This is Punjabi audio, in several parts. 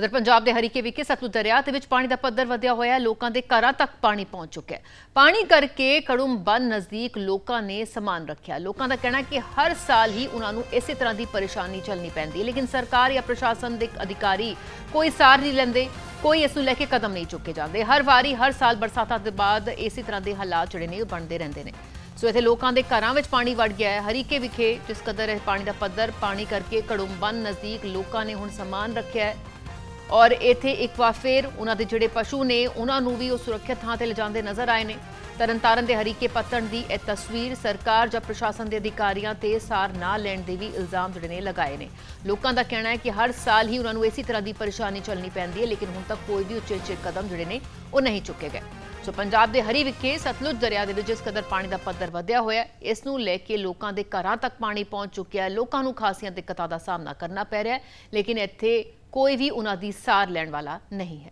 ਉਧਰ ਪੰਜਾਬ ਦੇ ਹਰੀਕੇ ਵਿਖੇ ਸਤਲੁਜ ਦਰਿਆ ਦੇ ਵਿੱਚ ਪਾਣੀ ਦਾ ਪੱਧਰ ਵਧਿਆ ਹੋਇਆ ਹੈ। ਲੋਕਾਂ ਦੇ ਘਰਾਂ ਤੱਕ ਪਾਣੀ ਪਹੁੰਚ ਚੁੱਕਿਆ ਹੈ। ਪਾਣੀ ਕਰਕੇ ਕੜੂਮ ਬੰਨ ਨਜ਼ਦੀਕ ਲੋਕਾਂ ਨੇ ਸਮਾਨ ਰੱਖਿਆ ਲੋਕਾਂ ਦਾ ਕਹਿਣਾ ਕਿ ਹਰ ਸਾਲ ਹੀ ਉਹਨਾਂ ਨੂੰ ਇਸੇ ਤਰ੍ਹਾਂ ਦੀ ਪਰੇਸ਼ਾਨੀ ਚੱਲਣੀ ਪੈਂਦੀ ਹੈ। ਲੇਕਿਨ ਸਰਕਾਰ ਜਾਂ ਪ੍ਰਸ਼ਾਸਨ ਦੇ ਅਧਿਕਾਰੀ ਕੋਈ ਸਾਰ ਨਹੀਂ ਲੈਂਦੇ, ਕੋਈ ਇਸ ਨੂੰ ਲੈ ਕੇ ਕਦਮ ਨਹੀਂ ਚੁੱਕੇ ਜਾਂਦੇ। ਹਰ ਵਾਰੀ, ਹਰ ਸਾਲ ਬਰਸਾਤਾਂ ਦੇ ਬਾਅਦ ਇਸੇ ਤਰ੍ਹਾਂ ਦੇ ਹਾਲਾਤ ਜਿਹੜੇ ਨੇ ਉਹ ਬਣਦੇ ਰਹਿੰਦੇ ਨੇ। ਸੋ ਇੱਥੇ ਲੋਕਾਂ ਦੇ ਘਰਾਂ ਵਿੱਚ ਪਾਣੀ ਵੜ ਗਿਆ ਹੈ। ਹਰੀਕੇ ਵਿਖੇ ਜਿਸ ਕਦਰ ਇਹ ਪਾਣੀ ਦਾ ਪੱਧਰ, ਪਾਣੀ ਕਰਕੇ ਕੜੂਮ ਬੰਨ ਨਜ਼ਦੀਕ ਲੋਕਾਂ ਨੇ ਹੁਣ ਸਮਾਨ ਰੱਖਿਆ ਹੈ। ਔਰ ਇੱਥੇ ਇੱਕ ਵਾਰ ਫੇਰ ਉਹਨਾਂ ਦੇ ਜਿਹੜੇ ਪਸ਼ੂ ਨੇ, ਉਹਨਾਂ ਨੂੰ ਵੀ ਉਹ ਸੁਰੱਖਿਅਤ ਥਾਂ ਤੇ ਲਿਜਾਂਦੇ ਨਜ਼ਰ ਆਏ ਨੇ। ਤਰਨਤਾਰਨ ਦੇ ਹਰੀਕੇ ਪੱਤਣ ਦੀ ਇਹ ਤਸਵੀਰ ਸਰਕਾਰ ਜਾਂ ਪ੍ਰਸ਼ਾਸਨ ਦੇ ਅਧਿਕਾਰੀਆਂ ਤੇ ਸਾਰ ਨਾ ਲੈਣ ਦੇ ਵੀ ਇਲਜ਼ਾਮ ਜਿਹੜੇ ਨੇ ਲਗਾਏ ਨੇ। ਲੋਕਾਂ ਦਾ ਕਹਿਣਾ ਹੈ ਕਿ ਹਰ ਸਾਲ ਹੀ ਉਹਨਾਂ ਨੂੰ ਇਸੇ ਤਰ੍ਹਾਂ ਦੀ ਪਰੇਸ਼ਾਨੀ ਚੱਲਣੀ ਪੈਂਦੀ ਹੈ, ਲੇਕਿਨ ਹੁਣ ਤੱਕ ਕੋਈ ਵੀ ਉੱਚੇ ਉੱਚੇ ਕਦਮ ਜਿਹੜੇ ਨੇ, ਉਹ ਨਹੀਂ ਚੁੱਕੇ ਗਏ। ਸੋ ਪੰਜਾਬ ਦੇ ਹਰੀ ਵਿਖੇ ਸਤਲੁਜ ਦਰਿਆ ਦੇ ਵਿੱਚ ਜਿਸ ਕਦਰ ਪਾਣੀ ਦਾ ਪੱਧਰ ਵਧਿਆ ਹੋਇਆ ਹੈ, ਇਸ ਨੂੰ ਲੈ ਕੇ ਲੋਕਾਂ ਦੇ ਘਰਾਂ ਤੱਕ ਪਾਣੀ ਪਹੁੰਚ ਚੁੱਕਿਆ ਹੈ। ਲੋਕਾਂ ਨੂੰ ਖਾਸੀਆਂ ਦਿੱਕਤਾਂ ਦਾ ਸਾਹਮਣਾ ਕਰਨਾ ਪੈ ਰਿਹਾ ਹੈ, ਲੇਕਿਨ ਇੱਥੇ ਕੋਈ ਵੀ ਉਹਨਾਂ ਦੀ ਸਾਰ ਲੈਣ ਵਾਲਾ ਨਹੀਂ ਹੈ।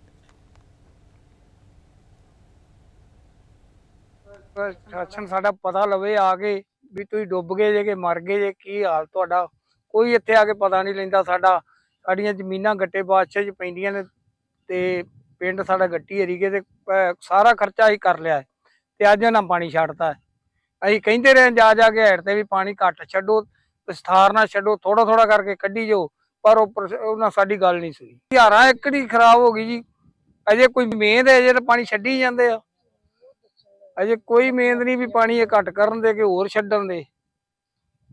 ਪ੍ਰਸ਼ਾਸਨ ਸਾਡਾ ਪਤਾ ਲਵੇ ਆ ਕੇ ਵੀ ਤੁਸੀਂ ਡੁੱਬ ਗਏ ਜੇ ਕਿ ਮਰ ਗਏ ਜੇ, ਕੀ ਹਾਲ ਤੁਹਾਡਾ? ਕੋਈ ਇੱਥੇ ਆ ਕੇ ਪਤਾ ਨਹੀਂ ਲੈਂਦਾ ਸਾਡਾ। ਸਾਡੀਆਂ ਜ਼ਮੀਨਾਂ ਗੱਟੇ ਬਾਦਸ਼ਾਹ 'ਚ ਪੈਂਦੀਆਂ ਨੇ ਤੇ ਪਿੰਡ ਸਾਡਾ ਗੱਟੀ ਹਰੀਕੇ ਤੇ ਸਾਰਾ ਖਰਚਾ ਹੀ ਕਰ ਲਿਆ ਤੇ ਅੱਜ ਇਹਨਾਂ ਪਾਣੀ ਛੱਡਤਾ ਅਸੀਂ ਕਹਿੰਦੇ ਰਹੇ ਜਾ ਜਾ ਕੇ ਹੈੜ ਤੇ ਵੀ ਪਾਣੀ ਘੱਟ ਛੱਡੋ ਵਿਸਥਾਰ ਨਾਲ ਛੱਡੋ ਥੋੜਾ ਥੋੜਾ ਕਰਕੇ ਕੱਢੀ ਜਾਓ, ਪਰ ਉਹ ਉਹਨਾਂ ਸਾਡੀ ਗੱਲ ਨਹੀਂ ਸੁਣੀ ਹਜ਼ਾਰਾਂ ਏਕੜ ਹੀ ਖਰਾਬ ਹੋ ਗਈ ਜੀ। ਅਜੇ ਕੋਈ ਮਿਹਨਤ ਹੈ, ਅਜੇ ਤਾਂ ਪਾਣੀ ਛੱਡੀ ਜਾਂਦੇ ਆ। ਅਜੇ ਕੋਈ ਮਿਹਨਤ ਨਹੀਂ ਵੀ ਪਾਣੀ ਇਹ ਘੱਟ ਕਰਨ ਦੇ ਕਿ ਹੋਰ ਛੱਡਣ ਦੇ।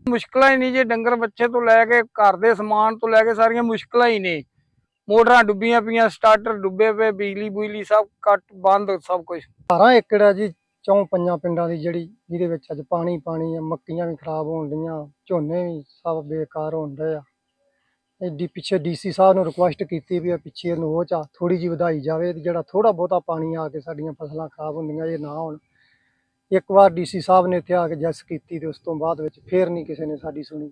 ਮੁਸ਼ਕਲਾਂ ਹੀ ਨਹੀਂ ਜੇ ਡੰਗਰ ਬੱਚੇ ਤੋਂ ਲੈ ਕੇ ਘਰ ਦੇ ਸਮਾਨ ਤੋਂ ਲੈ ਕੇ ਸਾਰੀਆਂ ਮੁਸ਼ਕਲਾਂ ਹੀ ਨੇ। ਮੋਟਰਾਂ ਡੁੱਬੀਆਂ ਪਈਆਂ ਸਟਾਰਟਰ ਡੁੱਬੇ ਪਏ, ਬਿਜਲੀ ਬੁਜਲੀ ਸਭ ਕੱਟ ਬੰਦ, ਸਭ ਕੁਝ 12 ਏਕੜ ਆ ਜੀ, ਚੌਂ ਪੰਜਾਂ ਪਿੰਡਾਂ ਦੀ ਜਿਹੜੀ, ਜਿਹਦੇ ਵਿੱਚ ਅੱਜ ਪਾਣੀ ਪਾਣੀ ਆ, ਮੱਕੀਆਂ ਵੀ ਖਰਾਬ ਹੋਣ ਡੀਆਂ, ਝੋਨੇ ਵੀ ਸਭ ਬੇਕਾਰ ਹੋਣ ਡਏ ਆ। ਡੀ, ਪਿੱਛੇ ਡੀਸੀ ਸਾਹਿਬ ਨੂੰ ਰਿਕੁਐਸਟ ਕੀਤੀ ਵੀ ਆ ਪਿੱਛੇ ਨੋਚ ਆ ਥੋੜੀ ਜਿਹੀ ਵਧਾਈ ਜਾਵੇ ਜਿਹੜਾ ਥੋੜਾ ਬਹੁਤਾ ਪਾਣੀ ਆ ਕੇ ਸਾਡੀਆਂ ਫਸਲਾਂ ਖਰਾਬ ਹੁੰਦੀਆਂ, ਇਹ ਨਾ ਹੋਣ। ਇੱਕ ਵਾਰ ਡੀਸੀ ਸਾਹਿਬ ਨੇ ਇੱਥੇ ਆ ਕੇ ਜੈਸ ਕੀਤੀ ਤੇ ਉਸ ਤੋਂ ਬਾਅਦ ਵਿੱਚ ਫੇਰ ਨਹੀਂ ਕਿਸੇ ਨੇ ਸਾਡੀ ਸੁਣੀ।